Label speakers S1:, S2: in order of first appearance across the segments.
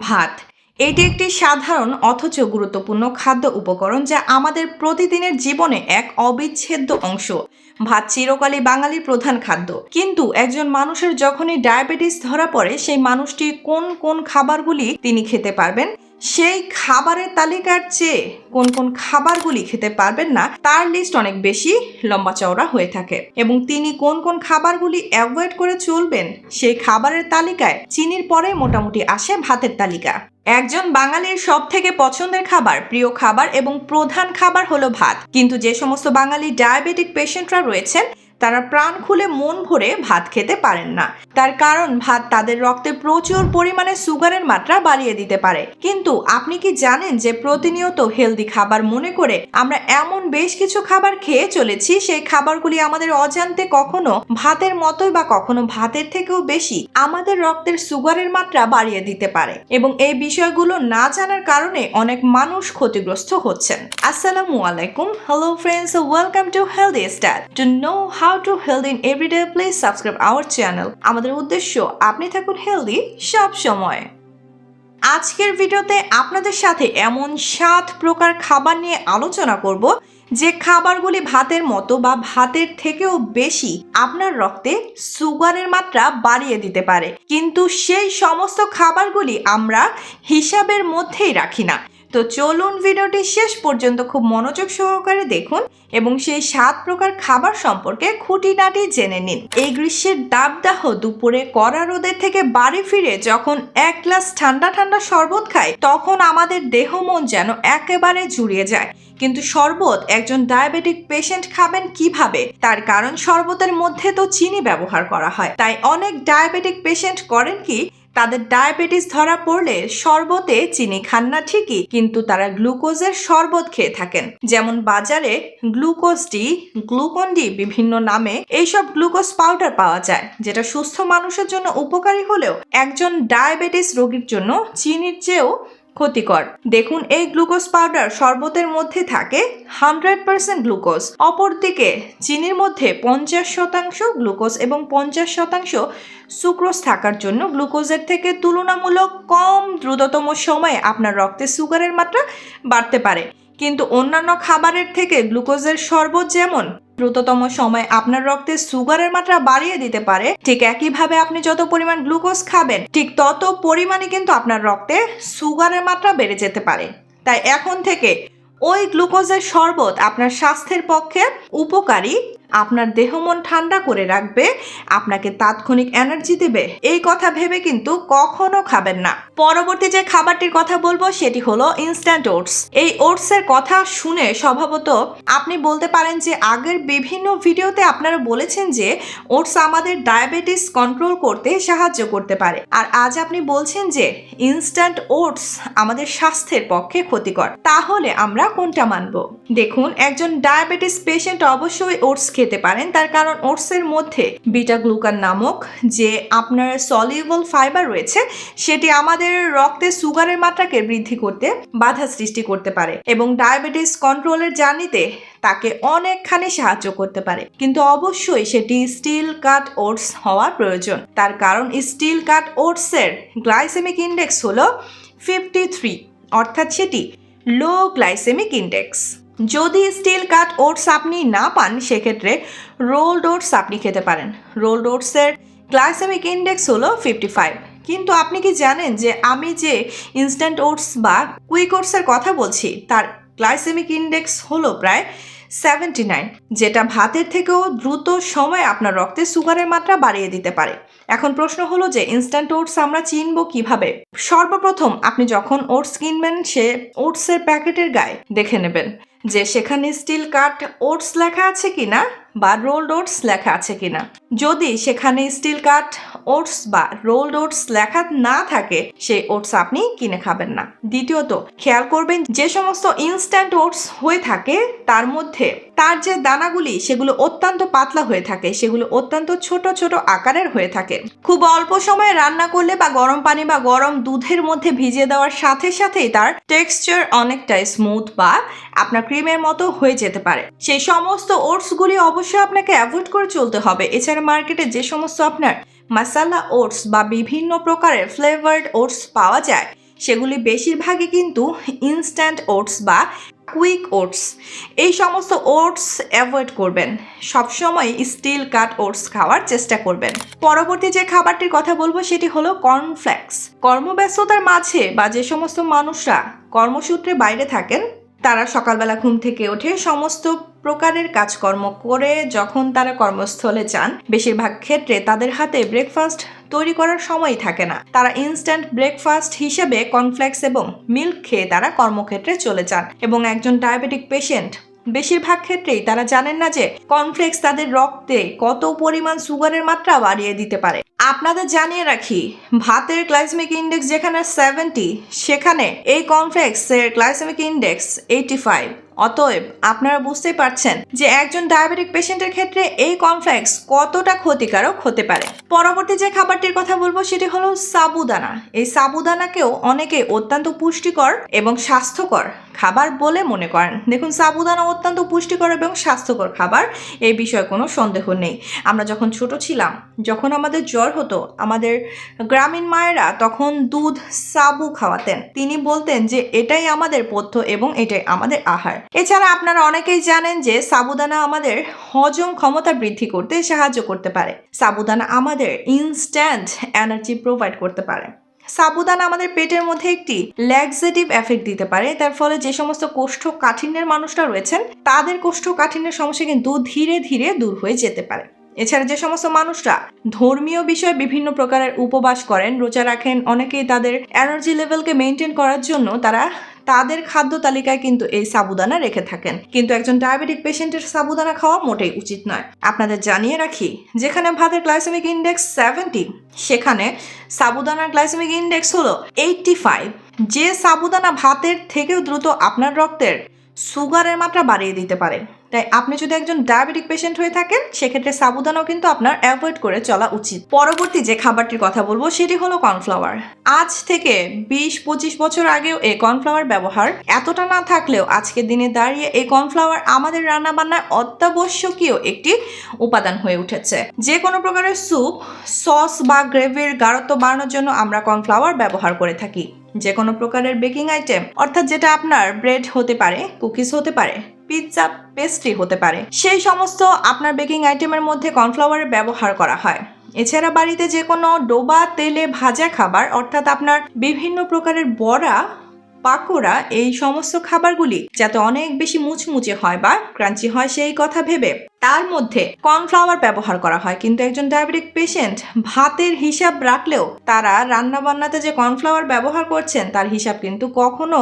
S1: ভাত। এটি একটি সাধারণ অথচ গুরুত্বপূর্ণ খাদ্য উপকরণ যা আমাদের প্রতিদিনের জীবনে এক অবিচ্ছেদ্য অংশ। ভাত চিরকালই বাঙালির প্রধান খাদ্য। কিন্তু একজন মানুষের যখনই ডায়াবেটিস ধরা পড়ে, সেই মানুষটি কোন কোন খাবারগুলি তিনি খেতে পারবেন সেই খাবারের তালিকার চেয়ে কোন কোন খাবারগুলি খেতে পারবেন না, তার লিস্ট অনেক বেশি লম্বা চওড়া হয়ে থাকে। এবং তিনি কোন কোন খাবারগুলি অ্যাভয়েড করে চলবেন, সেই খাবারের তালিকায় চিনির পরে মোটামুটি আসে ভাতের তালিকা। একজন বাঙালির সব থেকে পছন্দের খাবার, প্রিয় খাবার এবং প্রধান খাবার হলো ভাত। কিন্তু যে সমস্ত বাঙালি ডায়াবেটিক পেশেন্টরা রয়েছেন তারা প্রাণ খুলে মন ভরে ভাত খেতে পারেন না। তার কারণ, ভাত তাদের রক্তে প্রচুর পরিমাণে সুগারের মাত্রা বাড়িয়ে দিতে পারে। কিন্তু আপনি কি জানেন যে প্রতিনিয়ত হেলদি খাবার মনে করে আমরা এমন বেশ কিছু খাবার খেয়ে চলেছি, সেই খাবারগুলি আমাদের অজান্তে কখনো ভাতের মতোই বা কখনো ভাতের থেকেও বেশি আমাদের রক্তের সুগারের মাত্রা বাড়িয়ে দিতে পারে এবং এই বিষয়গুলো না জানার কারণে অনেক মানুষ ক্ষতিগ্রস্ত হচ্ছেন। আসসালামু আলাইকুম। Hello friends welcome to healthy style to know how to healthy in everyday please subscribe our channel আমাদের উদ্দেশ্য, আপনি থাকুন হেলদি সব সময়। আজকের ভিডিওতে আপনাদের সাথে এমন সাত প্রকার খাবার নিয়ে আলোচনা করব, যে খাবারগুলি ভাতের মতো বা ভাতের থেকেও বেশি আপনার রক্তে সুগারের মাত্রা বাড়িয়ে দিতে পারে। কিন্তু সেই সমস্ত খাবারগুলি আমরা হিসাবের মধ্যেই রাখি না। তো চলুন ভিডিওটি শেষ পর্যন্ত খুব মনোযোগ সহকারে দেখুন এবং সেই সাত প্রকার খাবার সম্পর্কে খুঁটিনাটি জেনে নিন। এই গ্রীষ্মের দাবদাহ দুপুরে কড়া রোদের থেকে বাড়ি ফিরে যখন এক গ্লাস ঠান্ডা ঠান্ডা শরবত খাই, তখন আমাদের দেহ মন যেন একেবারে জুড়িয়ে যায়। কিন্তু শরবত একজন ডায়াবেটিক পেশেন্ট খাবেন কীভাবে? তার কারণ শরবতের মধ্যে তো চিনি ব্যবহার করা হয়। তাই অনেক ডায়াবেটিক পেশেন্ট করেন কি তাদের ডায়াবেটিস ধরা পড়লে শরবতে চিনি খান না ঠিকই, কিন্তু তারা গ্লুকোজের শরবত খেয়ে থাকেন। যেমন বাজারে গ্লুকোজ ডি, গ্লুকন ডি বিভিন্ন নামে এইসব গ্লুকোজ পাউডার পাওয়া যায়, যেটা সুস্থ মানুষের জন্য উপকারী হলেও একজন ডায়াবেটিস রোগীর জন্য চিনির চেয়েও ক্ষতিকর। দেখুন, এই গ্লুকোজ পাউডার শরবতের মধ্যে থাকে হান্ড্রেড পার্সেন্ট গ্লুকোজ। অপরদিকে, চিনির মধ্যে পঞ্চাশ শতাংশ গ্লুকোজ এবং পঞ্চাশ শতাংশ সুক্রোজ থাকার জন্য গ্লুকোজের থেকে তুলনামূলক কম দ্রুততম সময়ে আপনার রক্তে সুগারের মাত্রা বাড়তে পারে। কিন্তু অন্যান্য খাবারের থেকে গ্লুকোজের শরবত যেমন দ্রুততম সময় আপনার রক্তে সুগারের মাত্রা বাড়িয়ে দিতে পারে। ঠিক একইভাবে আপনি যত পরিমাণ গ্লুকোজ খাবেন, ঠিক তত পরিমাণে কিন্তু আপনার রক্তে সুগারের মাত্রা বেড়ে যেতে পারে। তাই এখন থেকে ওই গ্লুকোজের শরবত আপনার স্বাস্থ্যের পক্ষে উপকারী। আপনার দেহ মন ঠান্ডা করে রাখবে, আপনাকে তাৎক্ষণিক এনার্জি দেবে। এই কথা ভেবে কিন্তু কখনো খাবেন না। পরবর্তী যে খাবারটির কথা বলব, সেটি হলো ইনস্ট্যান্ট ওটস এই ওটসের কথা শুনে স্বভাবত আপনি বলতে পারেন যে, আগের বিভিন্ন ভিডিওতে আপনারা বলেছেন যে ওটস আমাদের ডায়াবেটিস কন্ট্রোল করতে সাহায্য করতে পারে। আর আজ আপনি বলছেন যে ইনস্ট্যান্ট ওটস আমাদের স্বাস্থ্যের পক্ষে ক্ষতিকর। তাহলে আমরা কোনটা মানব? দেখুন, একজন ডায়াবেটিস পেশেন্ট অবশ্যই ওটস পারেন। তার কারণ ওটসের মধ্যে বিটা গ্লুকান নামক যে আপনার সলিউবল ফাইবার রয়েছে, সেটি আমাদের রক্তে সুগারের মাত্রাকে বৃদ্ধি করতে বাধা সৃষ্টি করতে পারে এবং ডায়াবেটিস কন্ট্রোলের জার্নিতে তাকে অনেকখানি সাহায্য করতে পারে। কিন্তু অবশ্যই সেটি স্টিল কাট ওটস হওয়া প্রয়োজন। তার কারণ স্টিল কাট ওটসের গ্লাইসেমিক ইন্ডেক্স হলো ফিফটি থ্রি, অর্থাৎ সেটি লো গ্লাইসেমিক ইন্ডেক্স। যদি স্টিল কাট ওটস আপনি না পান, সেক্ষেত্রে রোলড ওটস আপনি খেতে পারেন। রোলড ওটসের গ্লাইসেমিক ইন্ডেক্স হলো ফিফটি ফাইভ। কিন্তু আপনি কি জানেন যে আমি যে ইনস্ট্যান্ট ওটস বা কুইক ওটসের কথা বলছি, তার গ্লাইসেমিক ইন্ডেক্স হলো প্রায় সেভেন্টি নাইন, যেটা ভাতের থেকেও দ্রুত সময় আপনার রক্তে সুগারের মাত্রা বাড়িয়ে দিতে পারে। এখন প্রশ্ন হলো যে ইনস্ট্যান্ট ওটস আমরা চিনব কীভাবে? সর্বপ্রথম আপনি যখন ওটস কিনবেন, সে ওটসের প্যাকেটের গায়ে দেখে নেবেন। যে সেখানে স্টিল কাট ওটস লেখা আছে কিনা বা রোলড ওটস লেখা আছে কিনা। যদি সেখানে স্টিল কাট ওটস বা রোলড ওটস লেখা না থাকে, সেই ওটস আপনি কিনে খাবেন না। দ্বিতীয়ত, খেয়াল করবেন যে সমস্ত ইনস্ট্যান্ট ওটস হয়ে থাকে, তার মধ্যে তার যে দানাগুলি, সেগুলো অত্যন্ত পাতলা হয়ে থাকে, সেগুলো অত্যন্ত ছোট ছোট আকারের হয়ে থাকে। খুব অল্প সময়ে রান্না করলে বা গরম পানি বা গরম দুধের মধ্যে ভিজিয়ে দেওয়ার সাথে সাথেই তার টেক্সচার অনেকটাই স্মুথ বা আপনার ক্রিমের মতো হয়ে যেতে পারে। সেই সমস্ত ওটসগুলি অবশ্যই আপনাকে অ্যাভয়েড করে চলতে হবে। এছাড়া মার্কেটে যে সমস্ত আপনার মাসালা ওটস বা বিভিন্ন প্রকারের ফ্লেভার্ড ওটস পাওয়া যায়, সেগুলি বেশিরভাগই কিন্তু ইনস্ট্যান্ট ওটস বা কুইক ওটস এই সমস্ত ওটস অ্যাভয়েড করবেন। সবসময় স্টিল কাট ওটস খাওয়ার চেষ্টা করবেন। পরবর্তী যে খাবারটির কথা বলব, সেটি হলো কর্নফ্লেক্স কর্মব্যস্ততার মাঝে বা যে সমস্ত মানুষরা কর্মসূত্রে বাইরে থাকেন তারা সকালবেলা ঘুম থেকে ওঠে সমস্ত প্রকারের কাজকর্ম করে যখন তারা কর্মস্থলে যান, বেশিরভাগ ক্ষেত্রে তাদের হাতে ব্রেকফাস্ট তৈরি করার সময় থাকে না। তারা ইনস্ট্যান্ট ব্রেকফাস্ট হিসেবে কর্নফ্লেক্স এবং মিল্ক খেয়ে তারা কর্মক্ষেত্রে চলে যান এবং একজন ডায়াবেটিক পেশেন্ট বেশিরভাগ ক্ষেত্রেই তারা জানেন না যে কর্নফ্লেক্স তাদের রক্তে কত পরিমাণ সুগারের মাত্রা বাড়িয়ে দিতে পারে। আপনাদের জানিয়ে রাখি, ভাতের গ্লাইসেমিক ইন্ডেক্স যেখানে সেভেন্টি সেখানে এই কর্নফ্লেক্সের গ্লাইসেমিক ইন্ডেক্স এইটি ফাইভ অতএব আপনারা বুঝতেই পারছেন যে একজন ডায়াবেটিক পেশেন্টের ক্ষেত্রে এই কর্নফ্লেক্স কতটা ক্ষতিকারক হতে পারে। পরবর্তী যে খাবারটির কথা বলব সেটি হলো সাবুদানা। এই সাবুদানাকেও অনেকে অত্যন্ত পুষ্টিকর এবং স্বাস্থ্যকর খাবার বলে মনে করেন। দেখুন, সাবুদানা অত্যন্ত পুষ্টিকর এবং স্বাস্থ্যকর খাবার, এই বিষয়ে কোনো সন্দেহ নেই। আমরা যখন ছোট ছিলাম, যখন আমাদের জ্বর হতো, আমাদের গ্রামীণ মায়েরা তখন দুধ সাবু খাওয়াতেন। তিনি বলতেন যে, এটাই আমাদের পথ্য এবং এটাই আমাদের আহার। এছাড়া আপনারা অনেকেই জানেন যে সাবুদানা আমাদের হজম ক্ষমতা বৃদ্ধি করতে সাহায্য করতে পারে। সাবুদানা আমাদের ইনস্ট্যান্ট এনার্জি প্রোভাইড করতে পারে। সাবুদানা আমাদের পেটের মধ্যে একটি ল্যাক্সেটিভ এফেক্ট দিতে পারে, তার ফলে যে সমস্ত কোষ্ঠকাঠিন্যের মানুষরা রয়েছেন, তাদের কোষ্ঠকাঠিন্যের সমস্যা কিন্তু ধীরে ধীরে দূর হয়ে যেতে পারে। এছাড়া যে সমস্ত মানুষরা ধর্মীয় বিষয়ে বিভিন্ন প্রকারের উপবাস করেন, রোজা রাখেন, অনেকেই তাদের এনার্জি লেভেলকে মেনটেন করার জন্য তারা তাদের খাদ্য তালিকায় কিন্তু এই সাবুদানা রেখে থাকেন। কিন্তু একজন ডায়াবেটিক পেশেন্টের সাবুদানা খাওয়া মোটেই উচিত নয়। আপনাদের জানিয়ে রাখি, যেখানে ভাতের গ্লাইসেমিক ইন্ডেক্স সেভেন্টি, সেখানে সাবুদানার গ্লাইসেমিক ইন্ডেক্স হলো এইটটি ফাইভ। যে সাবুদানা ভাতের থেকেও দ্রুত আপনার রক্তের সুগারের মাত্রা বাড়িয়ে দিতে পারে। তাই আপনি যদি একজন ডায়াবেটিক পেশেন্ট হয়ে থাকেন, সেক্ষেত্রে সাবুদানাও কিন্তু আপনার অ্যাভয়েড করে চলা উচিত। পরবর্তী যে খাবারটির কথা বলব, সেটি হলো কর্নফ্লাওয়ার আজ থেকে বিশ পঁচিশ বছর আগেও এই কর্নফ্লাওয়ার ব্যবহার এতটা না থাকলেও আজকের দিনে দাঁড়িয়ে এই কর্নফ্লাওয়ার আমাদের রান্নাবান্নায় অত্যাবশ্যকীয় একটি উপাদান হয়ে উঠেছে। যে কোনো প্রকারের স্যুপ সস বা গ্রেভির গাঢ়ত্ব বাড়ানোর জন্য আমরা কর্নফ্লাওয়ার ব্যবহার করে থাকি। যে কোনো প্রকারের বেকিং আইটেম অর্থাৎ যেটা আপনার ব্রেড হতে পারে কুকিজ হতে পারে পিৎজা পেস্ট্রি হতে পারে। সেই সমস্ত আপনার বেকিং আইটেমের মধ্যে কর্নফ্লাওয়ারের ব্যবহার করা হয়। এছাড়া বাড়িতে যে কোনো ডোবা, তেলে ভাজা খাবার, অর্থাৎ আপনার বিভিন্ন প্রকারের বড়া, পাকোড়া, এই সমস্ত খাবারগুলি যাতে অনেক বেশি মুচমুচে হয় বা ক্রাঞ্চি হয় সেই কথা ভেবে তার মধ্যে কর্নফ্লাওয়ার ব্যবহার করা হয়। কিন্তু একজন ডায়াবেটিক পেশেন্ট ভাতের হিসাব রাখলেও তারা রান্না বান্নাতে যে কর্নফ্লাওয়ার ব্যবহার করছেন, তার হিসাব কিন্তু কখনো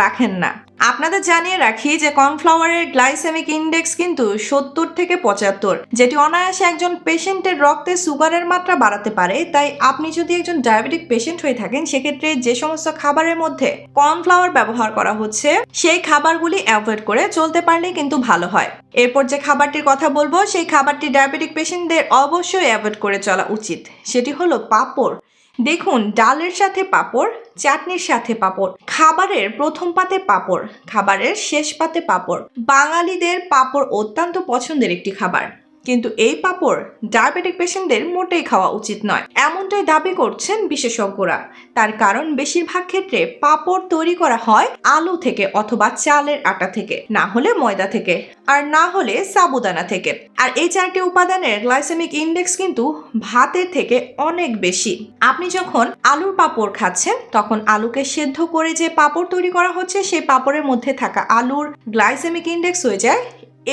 S1: রাখেন না। আপনাদের জানিয়ে রাখি যে কর্নফ্লাওয়ারের গ্লাইসেমিক ইন্ডেক্স কিন্তু সত্তর থেকে পঁচাত্তর, যেটি অনায়াসে একজন পেশেন্টের রক্তে সুগারের মাত্রা বাড়াতে পারে। তাই আপনি যদি একজন ডায়াবেটিক পেশেন্ট হয়ে থাকেন, সেক্ষেত্রে যে সমস্ত খাবারের মধ্যে কর্নফ্লাওয়ার ব্যবহার করা হচ্ছে, সেই খাবারগুলি অ্যাভয়েড করে চলতে পারলেই কিন্তু ভালো হয়। এরপর যে খাবারটির কথা বলব, সেই খাবারটি ডায়াবেটিক পেশেন্টদের অবশ্যই অ্যাভয়েড করে চলা উচিত। সেটি হলো পাঁপড়। দেখুন, ডালের সাথে পাঁপড়, চাটনির সাথে পাঁপড়, খাবারের প্রথম পাতে পাঁপড়, খাবারের শেষ পাতে পাঁপড়। বাঙালিদের পাঁপড় অত্যন্ত পছন্দের একটি খাবার। কিন্তু এই পাঁপড় ডায়াবেটিক পেশেন্টদের মোটেই খাওয়া উচিত নয়। এমনটাই দাবি করছেন বিশেষজ্ঞরা। তার কারণ বেশিরভাগ ক্ষেত্রে পাঁপড় তৈরি করা হয় আলু থেকে অথবা চালের আটা থেকে, না হলে ময়দা থেকে, আর না হলে সাবুদানা থেকে। আর এই চারটি উপাদানের গ্লাইসেমিক ইন্ডেক্স কিন্তু ভাতের থেকে অনেক বেশি। আপনি যখন আলুর পাঁপড় খাচ্ছেন, তখন আলুকে সেদ্ধ করে যে পাঁপড় তৈরি করা হচ্ছে, সেই পাঁপড়ের মধ্যে থাকা আলুর গ্লাইসেমিক ইন্ডেক্স হয়ে যায়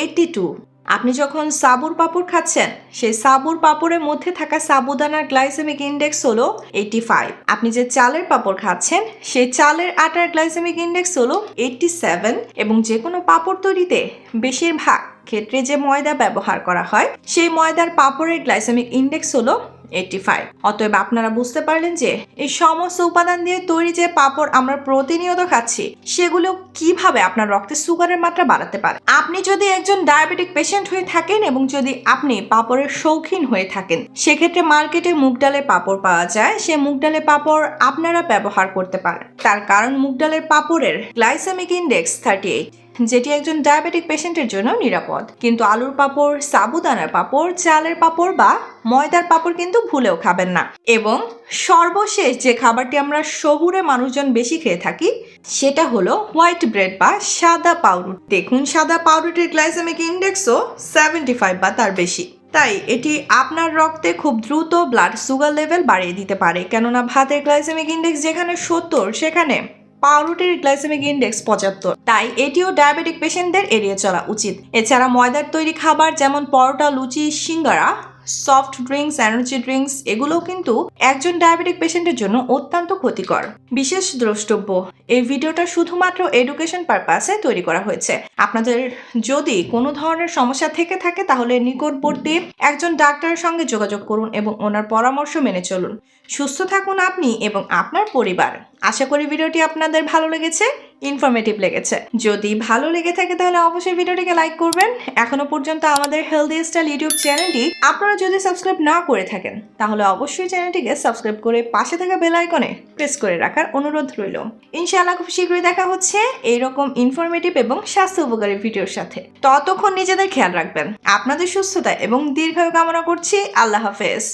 S1: এইটি টু আপনি যখন সাবুর পাপড় খাচ্ছেন, সেই সাবুর পাপড়ের মধ্যে থাকা সাবুদানার গ্লাইসেমিক ইন্ডেক্স হলো এইটি ফাইভ আপনি যে চালের পাপড় খাচ্ছেন, সেই চালের আটার গ্লাইসেমিক ইন্ডেক্স হলো এইটটি সেভেন এবং যে কোনো পাপড় তৈরিতে বেশিরভাগ ক্ষেত্রে যে ময়দা ব্যবহার করা হয়, সেই ময়দার পাপড়ের গ্লাইসেমিক ইন্ডেক্স হলো এইটটি ফাইভ অতএব আপনারা বুঝতে পারলেন যে, এই সমস্ত উপাদান দিয়ে তৈরি যে পাপড় আমরা প্রতিনিয়ত খাচ্ছি, সেগুলো কীভাবে আপনার রক্তে সুগারের মাত্রা বাড়াতে পারে? আপনি যদি একজন ডায়াবেটিক পেশেন্ট হয়ে থাকেন এবং যদি আপনি পাপড়ের শৌখিন হয়ে থাকেন, সেক্ষেত্রে মার্কেটে মুগ ডালের পাপড় পাওয়া যায়। সে মুগ ডালের পাপড় আপনারা ব্যবহার করতে পারেন। তার কারণ মুগ ডালের পাপড়ের গ্লাইসেমিক ইন্ডেক্স থার্টি এইট যেটি একজন ডায়াবেটিক পেশেন্টের জন্য নিরাপদ। কিন্তু আলুর পাপড়, সাবুদানার পাপড়, চালের পাপড় বা ময়দার পাপড় কিন্তু ভুলেও খাবেন না। এবং সর্বশেষ যে খাবারটি আমরা শহুরে মানুষজন বেশি খেয়ে থাকি, সেটা হলো হোয়াইট ব্রেড বা সাদা পাউরুটি। দেখুন, সাদা পাউরুটির গ্লাইসেমিক ইন্ডেক্সও সেভেন্টি ফাইভ বা তার বেশি। তাই এটি আপনার রক্তে খুব দ্রুত ব্লাড সুগার লেভেল বাড়িয়ে দিতে পারে। কেননা ভাতের গ্লাইসেমিক ইন্ডেক্স যেখানে সত্তর, সেখানে পাউরুটির গ্লাইসেমিক ইন্ডেক্স পঁচাত্তর। তাই এটিও ডায়াবেটিক পেশেন্টদের এড়িয়ে চলা উচিত। এছাড়া ময়দার তৈরি খাবার যেমন paratha, luchi, singara soft drinks energy drinks এগুলোও কিন্তু একজন ডায়াবেটিক পেশেন্টের জন্য অত্যন্ত ক্ষতিকর। বিশেষ দ্রষ্টব্য, এই ভিডিওটা শুধুমাত্র এডুকেশন পারপাসে তৈরি করা হয়েছে। আপনাদের যদি কোনো ধরনের সমস্যা থেকে থাকে তাহলে নিকটবর্তী একজন ডাক্তারের সঙ্গে যোগাযোগ করুন এবং ওনার পরামর্শ মেনে চলুন। সুস্থ থাকুন আপনি এবং আপনার পরিবার। আশা করি ভিডিওটি আপনাদের ভালো লেগেছে ইনফরমেটিভ লেগেছে। যদি ভালো লেগে থাকে তাহলে অবশ্যই ভিডিওটিকে লাইক করবেন। এখনও পর্যন্ত আমাদের হেলদি স্টাইল ইউটিউব চ্যানেলটি আপনারা যদি সাবস্ক্রাইব না করে থাকেন, তাহলে অবশ্যই চ্যানেলটিকে সাবস্ক্রাইব করে পাশে থাকা বেল আইকনে প্রেস করে রাখার অনুরোধ রইল। ইনশাআল্লাহ খুব শীঘ্রই দেখা হচ্ছে এইরকম ইনফরমেটিভ এবং স্বাস্থ্য উপকারী ভিডিওর সাথে। ততক্ষণ নিজেদের খেয়াল রাখবেন। আপনাদের সুস্থতা এবং দীর্ঘায়ু কামনা করছি। আল্লাহ হাফেজ।